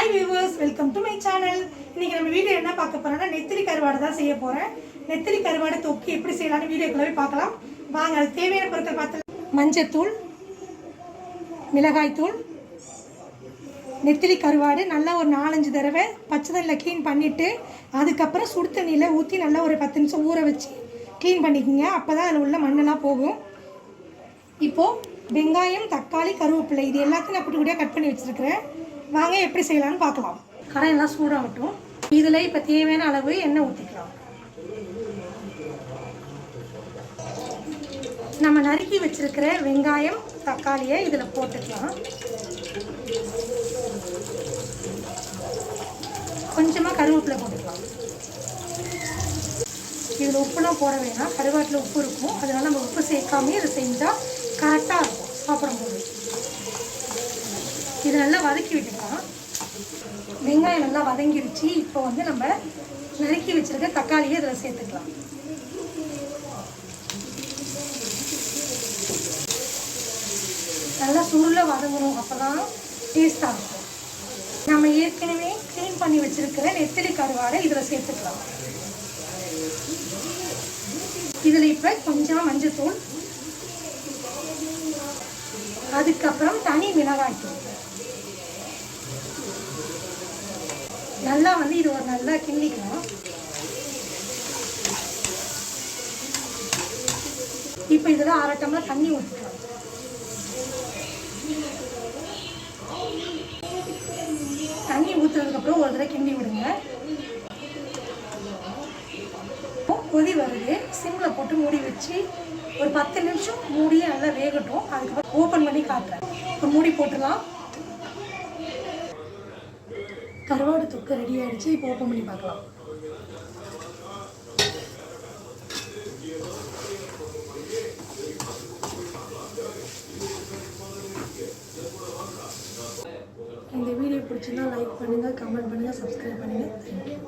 Hi viewers welcome to my channel இன்னைக்கு நம்ம video என்ன பார்க்க போறோம்னா நெத்திரி கருவாடு தான் செய்ய போறேன். நெத்திரி கருவாடு தொக்கி எப்படி செய்யலாம்னு வீடியோக்குள்ளே போய் பார்க்கலாம். வாங்க அது தேவையான பொருட்கள் பார்த்து மஞ்சத்தூள் மிளகாய்த்தூள் நெத்திலி கருவாடு நல்லா ஒரு நாலஞ்சு தடவை பச்சை தண்ணியில் க்ளீன் பண்ணிவிட்டு அதுக்கப்புறம் சுடு தண்ணியில் ஊற்றி நல்லா ஒரு பத்து நிமிஷம் ஊற வச்சு க்ளீன் பண்ணிக்கோங்க. அப்போ தான் அதில் உள்ள மண்ணெல்லாம் போகும். இப்போது வெங்காயம் தக்காளி கருவேப்பிலை இது எல்லாத்தையும் நான் குட்டி கட் பண்ணி வச்சுருக்கிறேன். வாங்க எப்படி செய்யலாம்னு பார்க்கலாம். கரை எல்லாம் சூடாகட்டும். இதில் இப்போ தேவையான அளவு எண்ணெய் ஊற்றிக்கலாம் நம்ம நறுக்கி வச்சிருக்கிற வெங்காயம் தக்காளியை இதில் போட்டுக்கலாம். கொஞ்சமாக கருவேப்பிலை போட்டுக்கலாம். இதில் உப்புலாம் போட வேணாம். கருவாட்டில் உப்பு இருக்கும். அதனால் நம்ம உப்பு சேர்க்காமே இதை செஞ்சால் கரெக்டாக இருக்கும். சாப்பிடும்போது இது நல்லா வதக்கி விட்டுக்கலாம் வெங்காயம் நல்லா வதங்கிருச்சு. இப்போ வந்து நம்ம நறுக்கி வச்சிருக்க தக்காளியை இதில் சேர்த்துக்கலாம். நல்லா சுருளை வதங்கணும். அப்போ தான் டேஸ்ட்டாக இருக்கும். நம்ம ஏற்கனவே க்ளீன் பண்ணி வச்சிருக்கிற நெத்திலி கருவாடை இதில் சேர்த்துக்கலாம். இதில் இப்போ கொஞ்சம் மஞ்சத்தூள் அதுக்கப்புறம் தனி மிளகாய்த்தூள் நல்லா வந்து இது ஒரு நல்லா கிண்டிக்கணும். இப்போ இதில் அரை டம்ளர் தண்ணி ஊற்றிக்கலாம் தண்ணி ஊற்றுறதுக்கப்புறம் ஒரு தடவை கிண்டி விடுங்க. கொதி வருது. சிம்மில் போட்டு மூடி வச்சு ஒரு பத்து நிமிஷம் மூடியே நல்லா வேகட்டும். அதுக்கப்புறம் ஓப்பன் பண்ணி காட்டுறேன். இப்போ மூடி போட்டுடலாம். கருவாடு தொக்கு ரெடி ஆகிடுச்சு இப்போ ஓப்பன் பண்ணி பார்க்கலாம். இந்த வீடியோ பிடிச்சிருந்தா லைக் பண்ணுங்கள் கமெண்ட் பண்ணுங்கள் சப்ஸ்கிரைப் பண்ணுங்கள் தேங்க்யூ